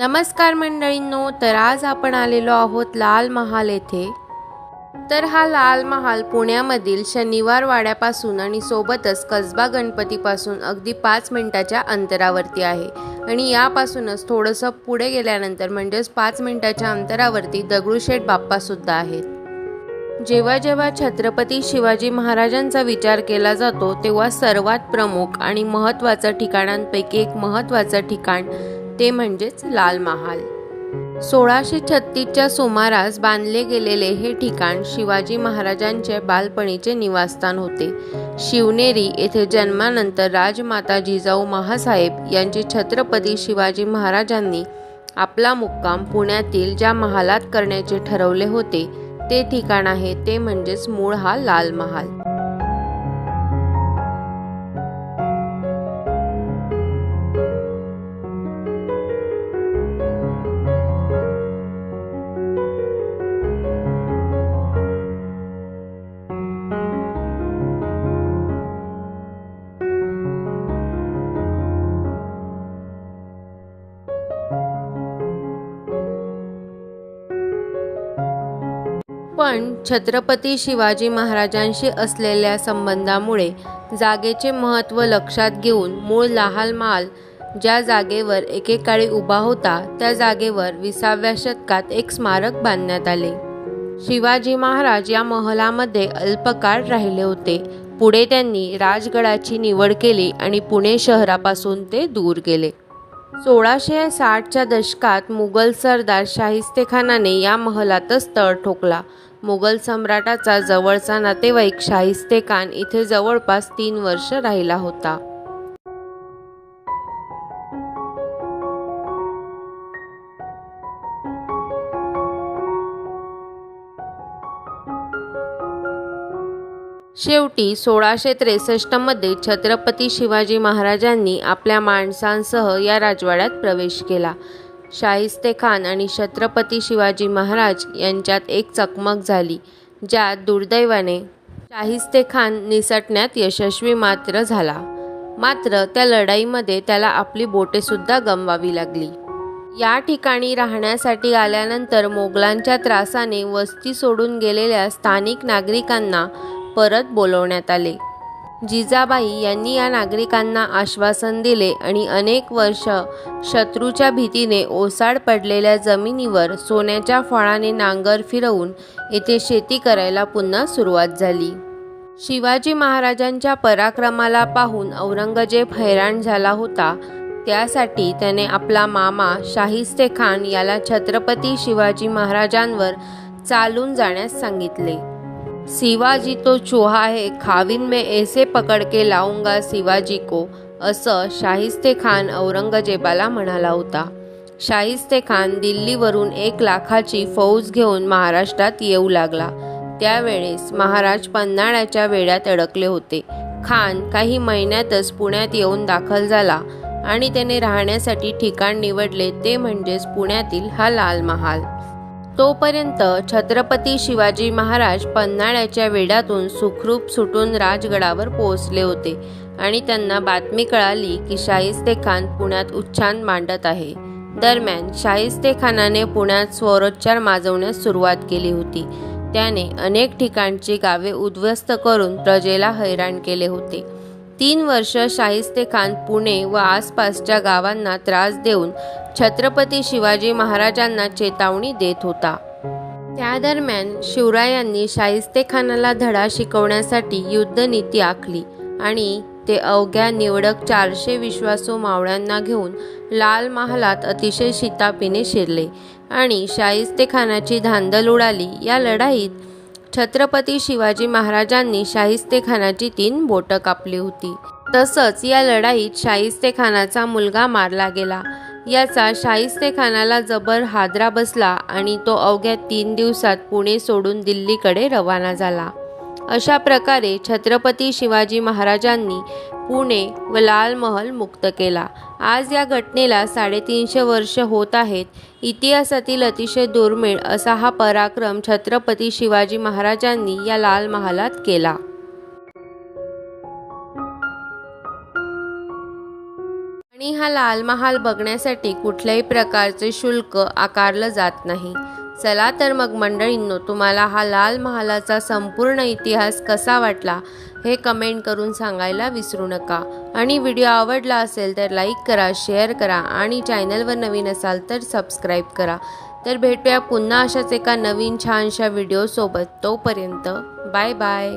नमस्कार मंडळींनो तर आज आपण आलेलो आहोत लाल महाल येथे. तर हा लाल महाल पुण्यामधील शनिवार वाड्यापासून आणि सोबतच कसबा गणपतीपासून अगदी पाच मिनिटाच्या अंतरावरती आहे. आणि यापासूनच थोडंसं पुढे गेल्यानंतर म्हणजेच पाच मिनिटाच्या अंतरावरती दगडूशेठ बाप्पासुद्धा आहेत. जेव्हा जेव्हा छत्रपती शिवाजी महाराजांचा विचार केला जातो तेव्हा सर्वात प्रमुख आणि महत्त्वाचं ठिकाणांपैकी एक महत्त्वाचं ठिकाण ते म्हणजेच लाल महाल. सोळाशे छत्तीसच्या सुमारास बांधले गेलेले हे ठिकाण शिवाजी महाराजांचे बालपणीचे निवासस्थान होते. शिवनेरी येथे जन्मानंतर राजमाता जिजाऊ महासाहेब यांचे छत्रपती शिवाजी महाराजांनी आपला मुक्काम पुण्यातील ज्या महालात करण्याचे ठरवले होते ते ठिकाण आहे ते म्हणजेच मूळ हा लाल महाल. पण छत्रपती शिवाजी महाराजांशी असलेल्या संबंधामुळे जागेचे महत्त्व लक्षात घेऊन मूळ लाहाल महाल ज्या जागेवर एकेकाळी उभा होता त्या जागेवर विसाव्या शतकात एक स्मारक बांधण्यात आले. शिवाजी महाराज या महलामध्ये अल्पकाळ राहिले होते. पुढे त्यांनी राजगडाची निवड केली आणि पुणे शहरापासून ते दूर गेले. सोळाशे साठच्या दशकात मुघल सरदार शाहिस्तेखानाने या महलातच तळ ठोकला. मुघल सम्राटाचा जवळचा नातेवाईक शाहिस्ते खान इथे जवळपास तीन वर्ष राहिला होता. शेवटी सोळाशे त्रेसष्टमध्ये छत्रपती शिवाजी महाराजांनी आपल्या माणसांसह या राजवाड्यात प्रवेश केला. शाहिस्ते खान आणि छत्रपती शिवाजी महाराज यांच्यात एक चकमक झाली ज्यात दुर्दैवाने शाहिस्ते खान निसटण्यात यशस्वी मात्र झाला. मात्र त्या लढाईमध्ये त्याला आपली बोटेसुद्धा गमवावी लागली. या ठिकाणी राहण्यासाठी आल्यानंतर मोगलांच्या त्रासाने वस्ती सोडून गेलेल्या स्थानिक नागरिकांना परत बोलवण्यात आले. जिजाबाई यांनी या नागरिकांना आश्वासन दिले आणि अनेक वर्ष शत्रूच्या भीतीने ओसाड पडलेल्या जमिनीवर सोन्याच्या फळाने नांगर फिरवून येथे शेती करायला पुन्हा सुरुवात झाली. शिवाजी महाराजांच्या पराक्रमाला पाहून औरंगजेब हैराण झाला होता. त्यासाठी त्याने आपला मामा शाहिस्ते खान याला छत्रपती शिवाजी महाराजांवर चालून जाण्यास सांगितले. शिवाजी तो चूहा है खाविन में ऐसे पकड के लावूंगा शिवाजी को असं शाहिस्ते खान औरंगजेबाला म्हणाला होता. शाहिस्ते खान दिल्लीवरून एक लाखाची फौज घेऊन महाराष्ट्रात येऊ लागला. त्यावेळेस महाराज पन्हाळ्याच्या वेड्यात अडकले होते. खान काही महिन्यातच पुण्यात येऊन दाखल झाला आणि त्याने राहण्यासाठी ठिकाण निवडले ते म्हणजेच पुण्यातील हा लाल महाल तोपर्यंत छत्रपती शिवाजी महाराज पन्हाळ्याच्या वेढातून सुखरूप सुटून राजगडावर पोहोचले होते आणि त्यांना बातमी कळाली की शाहिस्ते खान पुण्यात उच्छान मांडत आहे. दरम्यान शाहिस्ते खानाने पुण्यात स्वरोच्चार माजवण्यास सुरुवात केली होती. त्याने अनेक ठिकाणची गावे उद्ध्वस्त करून प्रजेला हैराण केले होते. तीन वर्ष शाहिस्ते खान पुणे व आसपासच्या गावांना त्रास देऊन छत्रपती शिवाजी महाराजांना चेतावणी देत होता. त्या दरम्यान शिवरायांनी शाहिस्ते खानाला धडा शिकवण्यासाठी युद्धनीती आखली आणि ते अवघ्या निवडक चारशे विश्वासू मावळ्यांना घेऊन लाल महालात अतिशय शितापीने शिरले आणि शाहिस्ते खानाची धांदल उडाली. या लढाईत छत्रपती शिवाजी महाराजांनी शाहिस्तेखानाची तीन बोटं कापली होती. तसंच या लढाईत शाहिस्तेखानाचा मुलगा मारला गेला. याचा शाहिस्तेखानाला जबर हादरा बसला आणि तो अवघ्या तीन दिवसात पुणे सोडून दिल्लीकडे रवाना झाला. अशा प्रकारे छत्रपती शिवाजी महाराजांनी पुणे व लाल महल मुक्त केला. आज या घटनेला साडेतीनशे वर्ष होत आहेत. इतिहासातील अतिशय दुर्मिळ असा हा पराक्रम छत्रपती शिवाजी महाराजांनी या लाल महालात केला. आणि हा लाल महाल बघण्यासाठी कुठल्याही प्रकारचे शुल्क आकारलं जात नाही. चला तर मग मंडळींनो तुम्हाला हा लाल महालाचा संपूर्ण इतिहास कसा वाटला हे कमेंट करून सांगायला विसरू नका. आणि व्हिडिओ आवडला असेल तर लाईक करा शेअर करा आणि चॅनलवर नवीन असाल तर सबस्क्राईब करा. तर भेटूया पुन्हा अशाच एका नवीन छानशा व्हिडिओसोबत तोपर्यंत बाय बाय